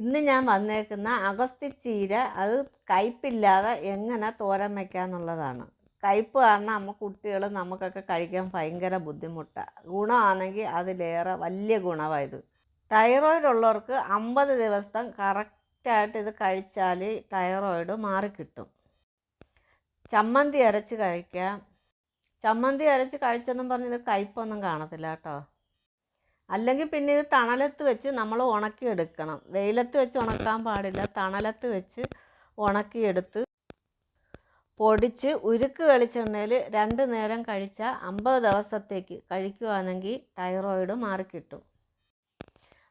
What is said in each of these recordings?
ഇന്ന് ഞാൻ വന്നേക്കുന്ന അഗസ്ത്യച്ചീര അത് കയ്പില്ലാതെ എങ്ങനെ തോരൻ വയ്ക്കാന്നുള്ളതാണ് കയ്പ്പ് കാരണം നമ്മൾ കുട്ടികൾ നമുക്കൊക്കെ കഴിക്കാൻ ഭയങ്കര ബുദ്ധിമുട്ടാണ് ഗുണമാണെങ്കിൽ അതിലേറെ വലിയ ഗുണമാണ് ഇത്. തൈറോയിഡ് ഉള്ളവർക്ക് അമ്പത് ദിവസം കറക്റ്റായിട്ട് ഇത് കഴിച്ചാൽ തൈറോയിഡ് മാറിക്കിട്ടും. ചമ്മന്തി അരച്ച് കഴിക്കാം. ചമ്മന്തി അരച്ച് കഴിച്ചെന്നും പറഞ്ഞ് ഇത് കയ്പൊന്നും കാണത്തില്ല കേട്ടോ. അല്ലെങ്കിൽ പിന്നെ ഇത് തണലത്ത് വെച്ച് നമ്മൾ ഉണക്കിയെടുക്കണം വെയിലത്ത് വെച്ച് ഉണക്കാൻ പാടില്ല. തണലത്ത് വെച്ച് ഉണക്കിയെടുത്ത് പൊടിച്ച് ഉരുക്ക് വെളിച്ചെണ്ണയിൽ രണ്ട് നേരം കഴിച്ചാൽ അമ്പത് ദിവസത്തേക്ക് കഴിക്കുകയാണെങ്കിൽ തൈറോയിഡ് മാറിക്കിട്ടും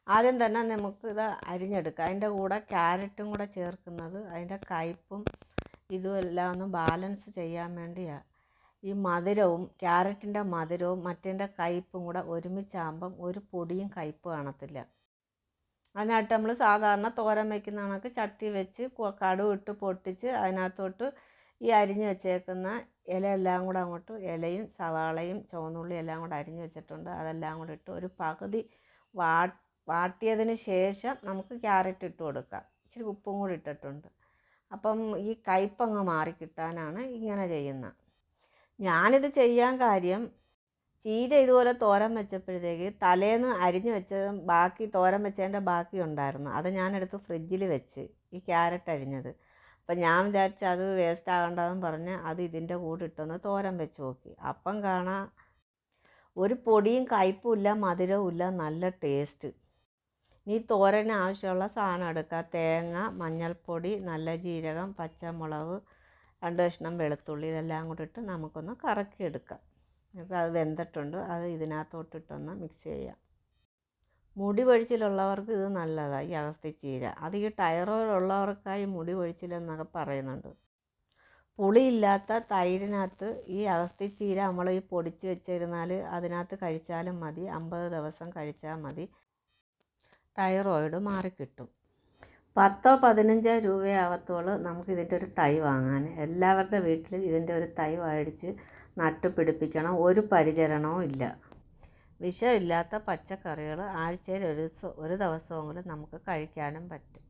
ആദ്യം തന്നെ നമുക്ക് ഇത് അരിഞ്ഞെടുക്കാം. അതിന്റെ കൂടെ ക്യാരറ്റും കൂടെ ചേർക്കുന്നത് അതിന്റെ കയ്പും ഇതും എല്ലാം ഒന്ന് ബാലൻസ് ചെയ്യാൻ വേണ്ടിയാണ് ഈ മധുരവും ക്യാരറ്റിന്റെ മധുരവും മറ്റേന്റെ കയ്പും കൂടെ ഒരുമിച്ചാകുമ്പം ഒരു പൊടിയും കയ്പ് കാണത്തില്ല. അതിനായിട്ട് നമ്മൾ സാധാരണ തോരൻ വയ്ക്കുന്ന കണക്ക് ചട്ടി വെച്ച് കടുവ് ഇട്ട് പൊട്ടിച്ച് അതിനകത്തോട്ട് ഈ അരിഞ്ഞു വെച്ചേക്കുന്ന ഇല എല്ലാം കൂടെ അങ്ങോട്ട് ഇലയും സവാളയും ചുവന്നുള്ളി എല്ലാം കൂടെ അരിഞ്ഞു വെച്ചിട്ടുണ്ട്. അതെല്ലാം കൂടെ ഇട്ട് ഒരു പകുതി വാ വാട്ടിയതിന് ശേഷം നമുക്ക് ക്യാരറ്റ് ഇട്ട് കൊടുക്കാം. ഇച്ചിരി ഉപ്പും കൂടി ഇട്ടിട്ടുണ്ട്. അപ്പം ഈ കയ്പങ്ങ് മാറിക്കിട്ടാനാണ് ഇങ്ങനെ ചെയ്യുന്നത്. ഞാനിത് ചെയ്യാൻ കാര്യം ചീര ഇതുപോലെ തോരൻ വെച്ചപ്പോഴത്തേക്ക് തലേന്ന് അരിഞ്ഞു വെച്ചതും ബാക്കി തോരൻ വെച്ചതിന്റെ ബാക്കി ഉണ്ടായിരുന്നു. അത് ഞാനെടുത്ത് ഫ്രിഡ്ജിൽ വെച്ച് ഈ ക്യാരറ്റ് അരിഞ്ഞത്. അപ്പം ഞാൻ വിചാരിച്ചു അത് വേസ്റ്റ് ആകണ്ടെന്ന് പറഞ്ഞ് അത് ഇതിന്റെ കൂടെ ഇട്ടൊന്ന് തോരൻ വെച്ച് നോക്കി. അപ്പം കാണാം ഒരു പൊടിയും കയ്പും ഇല്ല മധുരവും ഇല്ല നല്ല ടേസ്റ്റ്. നീ തോരന് ആവശ്യമുള്ള സാധനം എടുക്കുക തേങ്ങ മഞ്ഞൾപ്പൊടി നല്ല ജീരകം പച്ചമുളക് രണ്ട് കഷ്ണം വെളുത്തുള്ളി ഇതെല്ലാം കൂടി ഇട്ട് നമുക്കൊന്ന് കറക്കിയെടുക്കാം. എന്നിട്ട് അത് വെന്തിട്ടുണ്ട്. അത് ഇതിനകത്തോട്ടിട്ടൊന്ന് മിക്സ് ചെയ്യാം. മുടി കൊഴിച്ചിലുള്ളവർക്ക് ഇത് നല്ലതാണ് ഈ അഗസ്തി ചീര. അത് ഈ ടൈറോയിഡ് ഉള്ളവർക്കായി മുടി കൊഴിച്ചിലെന്നൊക്കെ പറയുന്നുണ്ട്. പുളിയില്ലാത്ത തൈരിനകത്ത് ഈ അഗസ്തി ചീര നമ്മൾ ഈ പൊടിച്ച് വെച്ചിരുന്നാൽ അതിനകത്ത് കഴിച്ചാലും മതി. അമ്പത് ദിവസം കഴിച്ചാൽ മതി. തൈറോയിഡ് മാറിക്കിട്ടും. പത്തോ പതിനഞ്ചോ രൂപയാവത്തോളം നമുക്ക് ഇതിന്റെ ഒരു തൈ വാങ്ങാൻ. എല്ലാവരുടെ വീട്ടിലും ഇതിന്റെ ഒരു തൈ മേടിച്ച് നട്ട് പിടിപ്പിക്കണം. ഒരു പരിചരണവും ഇല്ല. വിഷമില്ലാത്ത പച്ചക്കറികൾ ആഴ്ചയിൽ ഒരു ദിവസം ഒരു ദിവസമെങ്കിലും നമുക്ക് കഴിക്കാനും പറ്റും.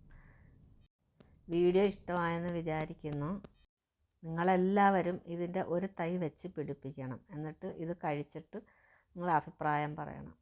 വീഡിയോ ഇഷ്ടമായെന്ന് വിചാരിക്കുന്നു. നിങ്ങളെല്ലാവരും ഇതിന്റെ ഒരു തൈ വെച്ച് പിടിപ്പിക്കണം. എന്നിട്ട് ഇത് കഴിച്ചിട്ട് നിങ്ങളെ അഭിപ്രായം പറയണം.